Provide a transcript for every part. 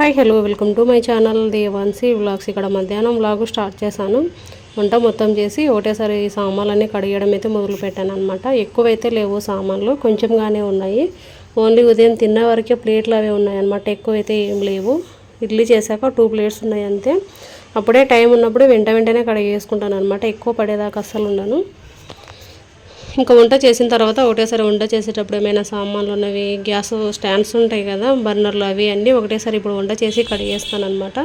Hi hello welcome to my channel Devansi vlogs. ఇక్కడ మధ్యాహ్నం vlog start చేశాను. వంట మొత్తం చేసి ఒకటేసారి సామాన్లన్నీ కడిగడం అయితే మొదలుపెట్టాను అనమాట ఎక్కువైతే లేవు సామాన్లు కొంచెంగానే ఉన్నాయి. ఓన్లీ ఉదయం తిన్న వరకే ప్లేట్లు అవే ఉన్నాయి అనమాట ఎక్కువైతే ఏం లేవు. ఇడ్లీ చేశాక టూ ప్లేట్స్ ఉన్నాయి అంతే. అప్పుడే టైం ఉన్నప్పుడు వెంట వెంటనే కడిగేసుకుంటాను అనమాట ఎక్కువ పడేదాకా అస్సలు ఉండను. ఇంకా వంట చేసిన తర్వాత ఒకటేసారి వంట చేసేటప్పుడు ఏమైనా సామాన్లు ఉన్నవి గ్యాస్ స్టాండ్స్ ఉంటాయి కదా బర్నర్లు అవి అన్నీ ఒకటేసారి ఇప్పుడు వంట చేసి కడిగేస్తానమాట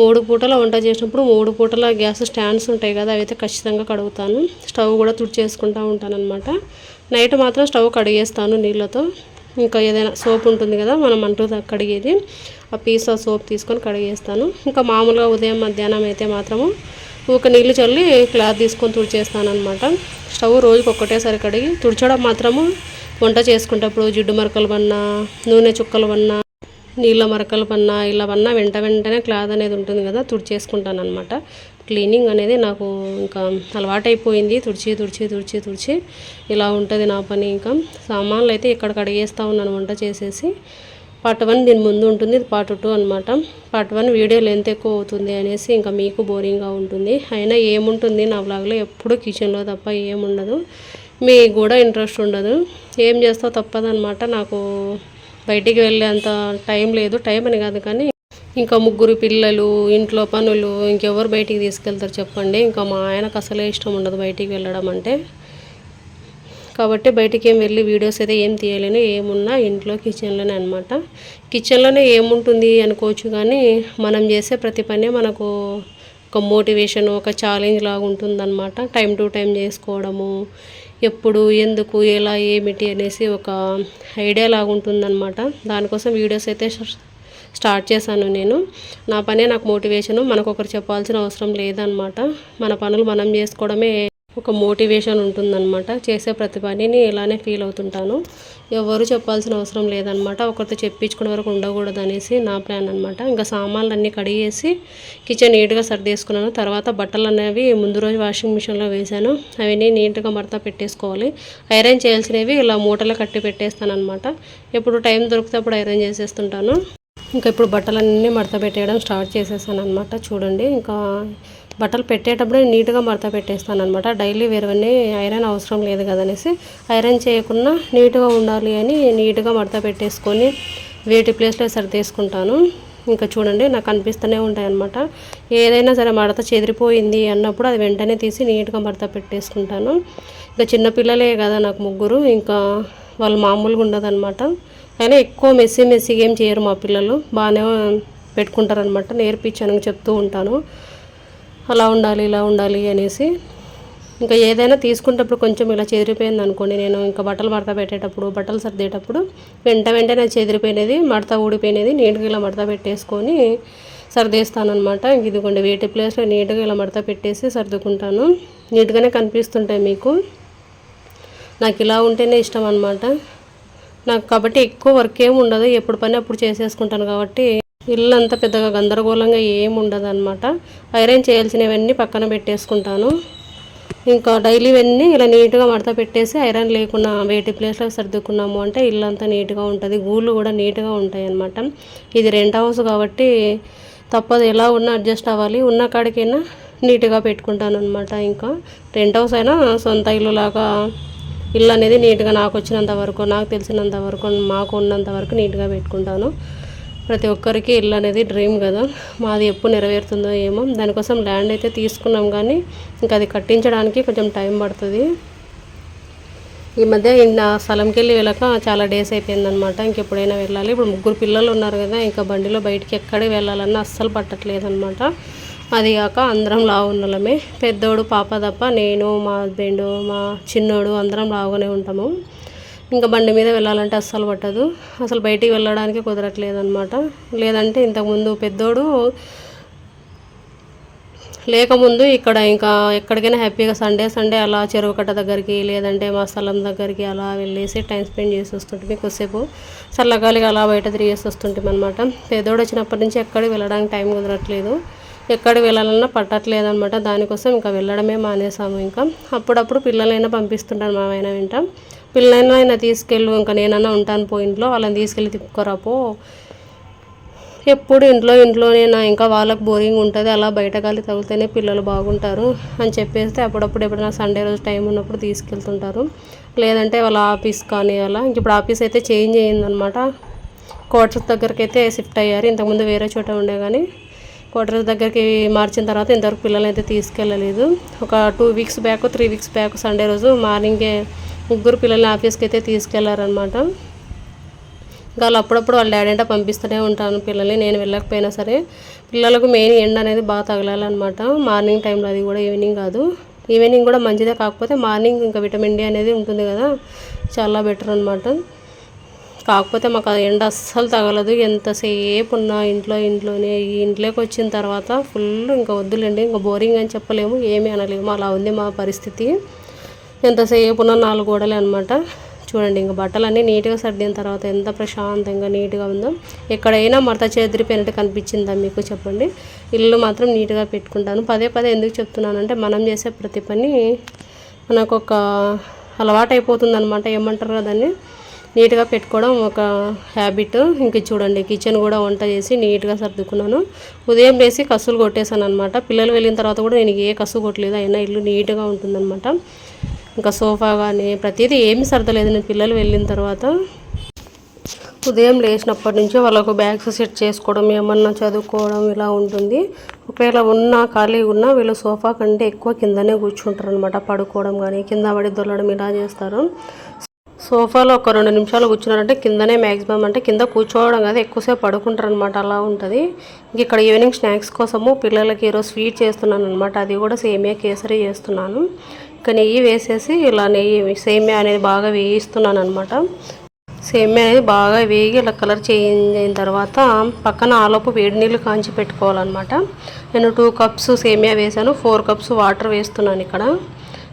మూడు పూటల వంట చేసినప్పుడు మూడు పూటల గ్యాస్ స్టాండ్స్ ఉంటాయి కదా అవి అయితే ఖచ్చితంగా కడుగుతాను. స్టవ్ కూడా తుడిచేసుకుంటూ చేసుకుంటూ అనమాట నైట్ మాత్రం స్టవ్ కడిగేస్తాను నీళ్ళతో. ఇంకా ఏదైనా సోప్ ఉంటుంది కదా మనం అంటూ కడిగేది. ఆ పీస్ ఆ సోప్ తీసుకొని కడిగేస్తాను. ఇంకా మామూలుగా ఉదయం మధ్యాహ్నం అయితే మాత్రము ఊక నీళ్ళు చల్లి క్లాత్ తీసుకొని తుడిచేస్తాను అనమాట స్టవ్ రోజుకి ఒక్కటేసారి కడిగి తుడిచడం మాత్రము వంట చేసుకుంటప్పుడు జిడ్డు మరకలు పన్నా నూనె చుక్కలు పన్నా నీళ్ళ మరకలు పన్నా ఇలా పన్నా వెంట వెంటనే క్లాత్ అనేది ఉంటుంది కదా తుడిచేసుకుంటాను అనమాట క్లీనింగ్ అనేది నాకు ఇంకా అలవాటైపోయింది. తుడిచి తుడిచి తుడిచి తుడిచి ఇలా ఉంటుంది నా పని ఇంకా. సామాన్లు అయితే ఇక్కడ కడిగేస్తూ ఉన్నాను వంట చేసేసి. పార్ట్ వన్ దీని ముందు ఉంటుంది ఇది పార్ట్ టూ అనమాట పార్ట్ వన్ వీడియో లెంత్ ఎక్కువ అవుతుంది అనేసి ఇంకా మీకు బోరింగ్గా ఉంటుంది. అయినా ఏముంటుంది నా బ్లాగ్లో ఎప్పుడూ కిచెన్లో తప్ప ఏముండదు. మీకు కూడా ఇంట్రెస్ట్ ఉండదు. ఏం చేస్తావు తప్పదనమాట నాకు బయటికి వెళ్ళే అంత టైం లేదు. టైం అని కాదు కానీ ఇంకా ముగ్గురు పిల్లలు ఇంట్లో పనులు ఇంకెవరు బయటికి తీసుకెళ్తారు చెప్పండి. ఇంకా మా ఆయనకు అసలే ఇష్టం ఉండదు బయటికి వెళ్ళడం అంటే. కాబట్టి బయటికి ఏం వెళ్ళి వీడియోస్ అయితే ఏం తీయలేను ఏమున్నా ఇంట్లో కిచెన్లోనే అనమాట కిచెన్లోనే ఏముంటుంది అనుకోవచ్చు కానీ మనం చేసే ప్రతి పనే మనకు ఒక మోటివేషన్ ఒక ఛాలెంజ్ లాగా ఉంటుందన్నమాట. టైం టు టైం చేసుకోవడము ఎప్పుడు ఎందుకు ఎలా ఏమిటి అనేసి ఒక ఐడియా లాగా ఉంటుందన్నమాట. దానికోసం వీడియోస్ అయితే స్టార్ట్ చేశాను నేను. నా పనే నాకు మోటివేషను మనకొకరు చెప్పాల్సిన అవసరం లేదనమాట మన పనులు మనం చేసుకోవడమే ఒక మోటివేషన్ ఉంటుందన్నమాట. చేసే ప్రతి పనిని ఇలానే ఫీల్ అవుతుంటాను. ఎవరు చెప్పాల్సిన అవసరం లేదనమాట ఒకరితో చెప్పించుకునే వరకు ఉండకూడదు అనేసి నా ప్లాన్ అనమాట ఇంకా సామాన్లు అన్నీ కడిగేసి కిచెన్ నీట్గా సర్దేసుకున్నాను. తర్వాత బట్టలు అనేవి ముందు రోజు వాషింగ్ మిషన్లో వేశాను. అవన్నీ నీట్గా మడత పెట్టేసుకోవాలి. ఐరన్ చేయాల్సినవి ఇలా మూటలు కట్టి పెట్టేస్తాను అనమాట ఎప్పుడు టైం దొరికితే అప్పుడు ఐరన్ చేసేస్తుంటాను. ఇంకా ఇప్పుడు బట్టలన్నీ మడత పెట్టేయడం స్టార్ట్ చేసేసాను అనమాట చూడండి. ఇంకా బట్టలు పెట్టేటప్పుడే నీట్గా మడత పెట్టేస్తాను అనమాట డైలీ వేరువన్నీ ఐరన్ అవసరం లేదు కదనేసి ఐరన్ చేయకుండా నీట్గా ఉండాలి అని నీట్గా మడత పెట్టేసుకొని వేటి ప్లేస్లో సరిదేసుకుంటాను ఇంకా చూడండి నాకు అనిపిస్తూనే ఉంటాయి అనమాట ఏదైనా సరే మడత చెదిరిపోయింది అన్నప్పుడు అది వెంటనే తీసి నీట్గా మడత పెట్టేసుకుంటాను. ఇంకా చిన్నపిల్లలే కదా నాకు ముగ్గురు ఇంకా వాళ్ళు మామూలుగా ఉండదన్నమాట. అయినా ఎక్కువ మెస్సీ మెస్సీగా ఏం చేయరు మా పిల్లలు. బాగానే పెట్టుకుంటారనమాట నేర్పించాను చెప్తూ ఉంటాను. అలా ఉండాలి ఇలా ఉండాలి అనేసి. ఇంకా ఏదైనా తీసుకునేటప్పుడు కొంచెం ఇలా చెదిరిపోయింది అనుకోండి. నేను ఇంకా బట్టలు మడత పెట్టేటప్పుడు బట్టలు సర్దేటప్పుడు వెంట వెంటనే చెదిరిపోయినది మడత ఊడిపోయినది నీట్గా ఇలా మడత పెట్టేసుకొని సర్దేస్తానమాట ఇదిగోండి వేటి ప్లేస్లో నీట్గా ఇలా మడత పెట్టేసి సర్దుకుంటాను. నీట్గానే కనిపిస్తుంటాయి మీకు. నాకు ఇలా ఉంటేనే ఇష్టం అనమాట నాకు కాబట్టి ఎక్కువ వర్క్ ఏమి ఉండదు. ఎప్పుడు పని అప్పుడు చేసేసుకుంటాను కాబట్టి ఇల్లు అంతా పెద్దగా గందరగోళంగా ఏమి ఉండదు అనమాట ఐరన్ చేయాల్సినవన్నీ పక్కన పెట్టేసుకుంటాను. ఇంకా డైలీవన్నీ ఇలా నీట్గా మడత పెట్టేసి ఐరన్ లేకుండా వేటి ప్లేస్లో సర్దుకున్నాము అంటే ఇల్లు అంతా నీట్గా ఉంటుంది. గూళ్ళు కూడా నీట్గా ఉంటాయి అనమాట ఇది రెంట్ హౌస్ కాబట్టి తప్పదు. ఎలా ఉన్నా అడ్జస్ట్ అవ్వాలి. ఉన్న కాడికైనా నీట్గా పెట్టుకుంటాను అనమాట ఇంకా రెంట్ హౌస్ అయినా సొంత ఇల్లు లాగా ఇల్లు అనేది నీట్గా నాకు వచ్చినంత వరకు నాకు తెలిసినంత వరకు మాకు ఉన్నంత వరకు నీట్గా పెట్టుకుంటాను. ప్రతి ఒక్కరికి ఇల్లు అనేది డ్రీమ్ కదా. మాది ఎప్పుడు నెరవేరుతుందో ఏమో. దానికోసం ల్యాండ్ అయితే తీసుకున్నాం కానీ ఇంకా అది కట్టించడానికి కొంచెం టైం పడుతుంది. ఈ మధ్య నా స్థలంకి వెళ్ళి వెళ్ళక చాలా డేస్ అయిపోయిందనమాట ఇంకెప్పుడైనా వెళ్ళాలి. ఇప్పుడు ముగ్గురు పిల్లలు ఉన్నారు కదా. ఇంకా బండిలో బయటికి ఎక్కడికి వెళ్ళాలన్నా అస్సలు పట్టట్లేదు అదిగాక అది కాక అందరం లావున్నలమే. పెద్దోడు పాప తప్ప నేను మా హస్బెండ్ మా చిన్నోడు అందరం లావుగానే ఉంటాము. ఇంకా బండి మీద వెళ్ళాలంటే అస్సలు పట్టదు. అసలు బయటికి వెళ్ళడానికి కుదరట్లేదనమాట లేదంటే ఇంతకుముందు పెద్దోడు లేకముందు ఇక్కడ ఇంకా ఎక్కడికైనా హ్యాపీగా సండే సండే అలా చెరువు కట్ట దగ్గరికి లేదంటే మా స్థలం దగ్గరికి అలా వెళ్ళేసి టైం స్పెండ్ చేసి వస్తుంటే కొద్దిసేపు. చల్లగాలిగా అలా బయట తిరిగేసి వస్తుంటాం అనమాట పెద్దోడు వచ్చినప్పటి నుంచి ఎక్కడికి వెళ్ళడానికి టైం కుదరట్లేదు. ఎక్కడ వెళ్ళాలన్నా పట్టట్లేదు అనమాట దానికోసం ఇంకా వెళ్ళడమే మానేసాము ఇంకా. అప్పుడప్పుడు పిల్లలైనా పంపిస్తుంటాను మావైనా వెంట. పిల్లలైనా ఆయన తీసుకెళ్ళు ఇంకా నేనన్నా ఉంటాను పో ఇంట్లో. వాళ్ళని తీసుకెళ్ళి తిప్పుకోరాపో ఎప్పుడు ఇంట్లో ఇంట్లోనేనా ఇంకా వాళ్ళకి బోరింగ్ ఉంటుంది. అలా బయట గాలి తగిలితేనే పిల్లలు బాగుంటారు అని చెప్పేస్తే అప్పుడప్పుడు ఎప్పుడైనా సండే రోజు టైం ఉన్నప్పుడు తీసుకెళ్తుంటారు. లేదంటే వాళ్ళ ఆఫీస్ కానీ అలా. ఇప్పుడు ఆఫీస్ అయితే చేంజ్ అయ్యిందనమాట కోట్స్ దగ్గరికి అయితే షిఫ్ట్ అయ్యారు. ఇంతకుముందు వేరే చోట ఉండే కానీ క్వార్టర్స్ దగ్గరికి మార్చిన తర్వాత ఇంతవరకు పిల్లల్ని అయితే తీసుకెళ్ళలేదు. ఒక two weeks back three weeks back Sunday రోజు మార్నింగే ముగ్గురు పిల్లల్ని ఆఫీస్కి అయితే తీసుకెళ్ళారనమాట ఇంకా వాళ్ళు అప్పుడప్పుడు వాళ్ళ డాడీ అంటే పంపిస్తూనే ఉంటాను పిల్లల్ని నేను వెళ్ళకపోయినా సరే. పిల్లలకు మెయిన్ ఎండ్ అనేది బాగా తగలాలన్నమాట. మార్నింగ్ టైంలో అది కూడా ఈవినింగ్ కాదు. ఈవినింగ్ కూడా మంచిదే కాకపోతే మార్నింగ్ ఇంకా విటమిన్ డి అనేది ఉంటుంది కదా చాలా బెటర్ అనమాట కాకపోతే మాకు ఆ ఎండ అస్సలు తగలదు. ఎంతసేపు ఉన్నా ఇంట్లో ఇంట్లోనే ఈ ఇంట్లోకి వచ్చిన తర్వాత ఫుల్ ఇంకా వద్దులేండి ఇంకా బోరింగ్ అని చెప్పలేము ఏమీ అనలేము. అలా ఉంది మా పరిస్థితి. ఎంతసేపు ఉన్నా నాలుగు గోడలే అనమాట చూడండి ఇంకా బట్టలన్నీ నీట్గా సర్దిన తర్వాత ఎంత ప్రశాంతంగా నీట్గా ఉందో. ఎక్కడైనా మడత చెదిరిపోయినట్టు కనిపించిందా మీకు చెప్పండి. ఇల్లు మాత్రం నీట్గా పెట్టుకుంటాను. పదే పదే ఎందుకు చెప్తున్నానంటే మనం చేసే ప్రతి పని మనకు ఒక అలవాటు అయిపోతుంది అనమాట ఏమంటారు దాన్ని నీట్గా పెట్టుకోవడం ఒక హ్యాబిట్. ఇంక చూడండి కిచెన్ కూడా వంట చేసి నీట్గా సర్దుకున్నాను. ఉదయం లేసి కసులు కొట్టేశాను అనమాట పిల్లలు వెళ్ళిన తర్వాత కూడా నేను ఏ కసు కొట్టలేదు అయినా ఇల్లు నీట్గా ఉంటుందన్నమాట. ఇంకా సోఫా కానీ ప్రతిదీ ఏమి సర్దలేదు నేను. పిల్లలు వెళ్ళిన తర్వాత ఉదయం లేచినప్పటి నుంచి వాళ్ళకు బ్యాగ్స్ సెట్ చేసుకోవడం ఏమన్నా చదువుకోవడం ఇలా ఉంటుంది. ఒకవేళ ఉన్నా ఖాళీ ఉన్నా వీళ్ళు సోఫా కంటే ఎక్కువ కిందనే కూర్చుంటారు అనమాట పడుకోవడం కానీ కింద పడి దొల్లడం ఇలా చేస్తారు. సోఫాలో ఒక రెండు నిమిషాలు కూర్చున్నారంటే కిందనే మ్యాక్సిమం అంటే కింద కూర్చోవడం కదా ఎక్కువసేపు పడుకుంటారు అనమాట అలా ఉంటుంది. ఇక్కడ ఈవినింగ్ స్నాక్స్ కోసము పిల్లలకి ఈరోజు స్వీట్ చేస్తున్నాను అనమాట అది కూడా సేమియా కేసరి చేస్తున్నాను. ఇంకా నెయ్యి వేసేసి ఇలా నెయ్యి సేమియా అనేది బాగా వేయిస్తున్నాను అనమాట సేమియా అనేది బాగా వేగి ఇలా కలర్ చేంజ్ అయిన తర్వాత పక్కన ఆలోపు వేడి నీళ్ళు కాంచి పెట్టుకోవాలన్నమాట. నేను టూ కప్స్ సేమియా వేసాను ఫోర్ కప్స్ వాటర్ వేస్తున్నాను ఇక్కడ.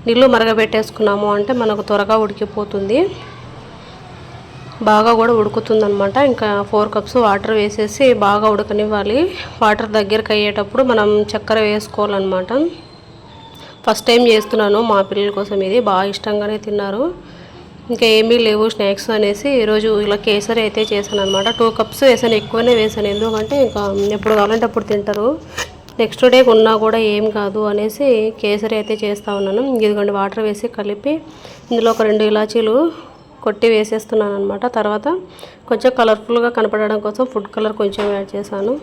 నీళ్ళు మరగబెట్టేసుకున్నాము అంటే మనకు త్వరగా ఉడికిపోతుంది. బాగా కూడా ఉడుకుతుంది అనమాట ఇంకా ఫోర్ కప్స్ వాటర్ వేసేసి బాగా ఉడకనివ్వాలి. వాటర్ దగ్గరికి అయ్యేటప్పుడు మనం చక్కెర వేసుకోవాలన్నమాట. ఫస్ట్ టైం చేస్తున్నాను మా పిల్లల కోసం ఇది. బాగా ఇష్టంగానే తిన్నారు. ఇంకా ఏమీ లేవు స్నాక్స్ అనేసి ఈరోజు ఇలా కేసరి అయితే చేశాను అనమాట టూ కప్స్ వేసాను ఎక్కువనే వేసాను. ఎందుకంటే ఇంకా ఎప్పుడు కావాలంటే అప్పుడు తింటారు. నెక్స్ట్ డే ఉన్నా కూడా ఏం కాదు అనేసి కేసరి అయితే చేస్తూ ఉన్నాను. ఇదిగోండి వాటర్ వేసి కలిపి ఇందులో ఒక రెండు ఇలాచీలు కొట్టి వేసేస్తున్నాను అనమాట తర్వాత కొంచెం కలర్ఫుల్గా కనపడడం కోసం ఫుడ్ కలర్ కొంచెం యాడ్ చేశాను.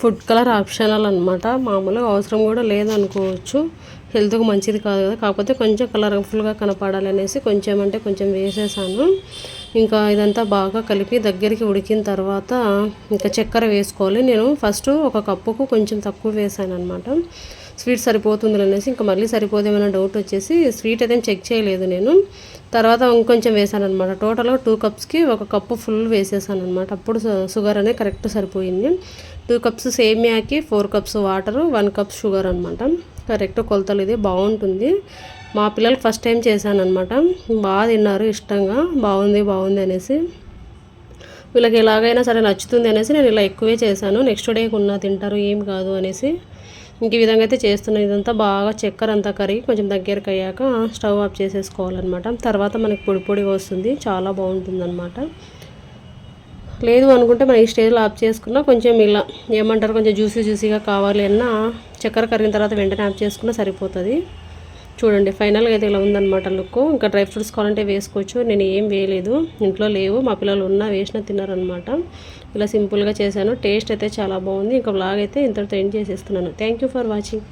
ఫుడ్ కలర్ ఆప్షనల్ అనమాట మామూలుగా అవసరం కూడా లేదనుకోవచ్చు. హెల్త్కి మంచిది కాదు కదా. కాకపోతే కొంచెం కలర్ఫుల్గా కనపడాలి అనేసి కొంచెం అంటే కొంచెం వేసేసాను. ఇంకా ఇదంతా బాగా కలిపి దగ్గరికి ఉడికిన తర్వాత ఇంకా చక్కెర వేసుకోవాలి. నేను ఫస్ట్ ఒక కప్పుకు కొంచెం తక్కువ వేసాను అనమాట స్వీట్ సరిపోతుంది అనేసి ఇంకా మళ్ళీ సరిపోదేమైనా డౌట్ వచ్చేసి స్వీట్ అయితే చెక్ చేయలేదు నేను. తర్వాత ఇంకొంచెం వేసాను అనమాట టోటల్గా టూ కప్స్కి ఒక కప్పు ఫుల్ వేసేసాను అనమాట అప్పుడు షుగర్ అనేది కరెక్ట్ సరిపోయింది. Two cups సేమియాకి four cups water one cup sugar అనమాట కరెక్ట్ కొలతలు ఇది బాగుంటుంది. మా పిల్లలు ఫస్ట్ టైం చేశాను అనమాట బాగా తిన్నారు ఇష్టంగా. బాగుంది బాగుంది అనేసి. వీళ్ళకి ఎలాగైనా సరే నచ్చుతుంది అనేసి నేను ఇలా ఎక్కువే చేశాను. నెక్స్ట్ డే ఉన్న తింటారు ఏం కాదు అనేసి. ఇంక ఈ విధంగా అయితే చేస్తున్నాను. ఇదంతా బాగా చక్కెర అంతా కరిగి కొంచెం దగ్గరకు అయ్యాక స్టవ్ ఆఫ్ చేసేసుకోవాలన్నమాట. తర్వాత మనకి పొడి పొడిగా వస్తుంది. చాలా బాగుంటుంది అనమాట లేదు అనుకుంటే మనం ఈ స్టేజ్లో ఆఫ్ చేసుకున్నా కొంచెం ఇలా ఏమంటారు కొంచెం జ్యూసీ జ్యూసీగా కావాలి అన్నా చక్కెర కరిగిన తర్వాత వెంటనే ఆఫ్ చేసుకున్నా సరిపోతుంది. చూడండి ఫైనల్గా అయితే ఇలా ఉందన్నమాట లుక్. ఇంకా డ్రై ఫ్రూట్స్ కావాలంటే వేసుకోవచ్చు. నేను ఏం వేయలేదు. ఇంట్లో లేవు. మా పిల్లలు ఉన్నా వేసిన తిన్నారనమాట ఇలా సింపుల్గా చేశాను. టేస్ట్ అయితే చాలా బాగుంది. ఇంకా బ్లాగ్ అయితే ఇంతటితో ఎండ్ చేసేస్తున్నాను. Thank for watching